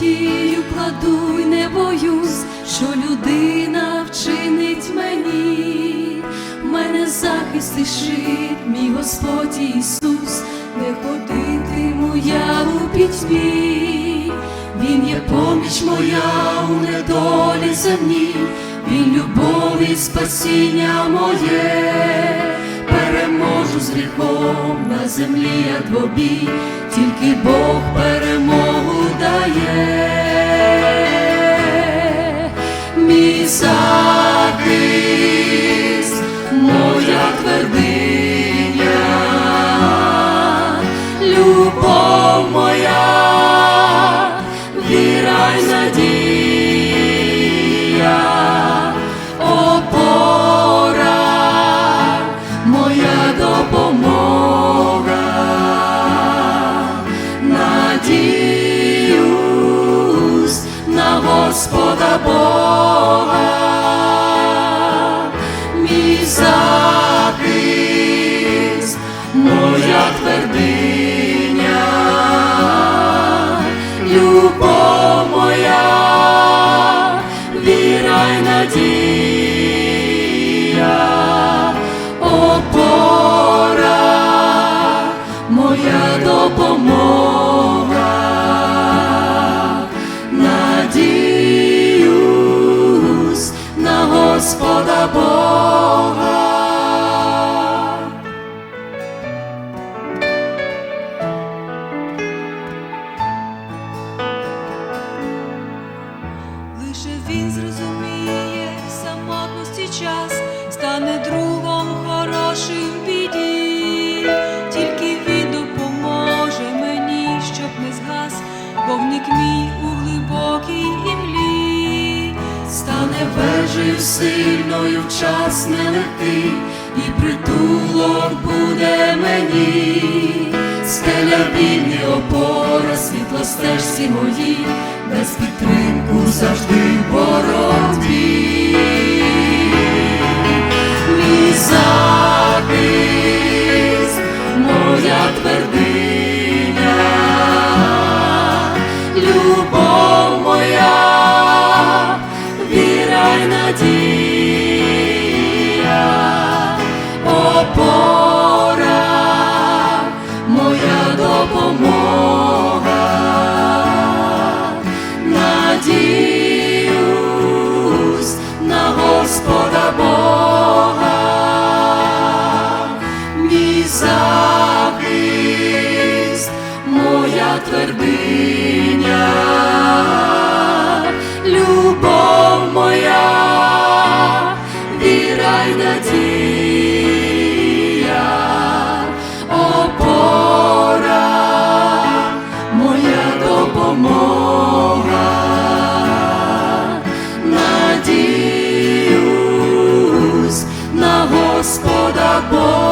надію кладу й не боюсь, що людина вчинить мені, мене захист щит, мій Господь Ісус, не ходитиму я у пітьмі, Він є поміч моя у недолі земній, Він любов і спасіння моє, переможу з гріхом на землі я двобій, тільки Бог перемогу Господа Бога, мій захист, Господа Бога. Лише він зрозуміє в самотності час, стане другом хорошим біді, тільки він допоможе мені, щоб не згас, вогник мій у глибокій імлі. стане вежею сильною час лети, і притулок буде мені, скеля вільні опора, світло стежці мої, без підтримку завжди в надіюсь на Господа Бога, мій захист, моя твердина. Господа Бога.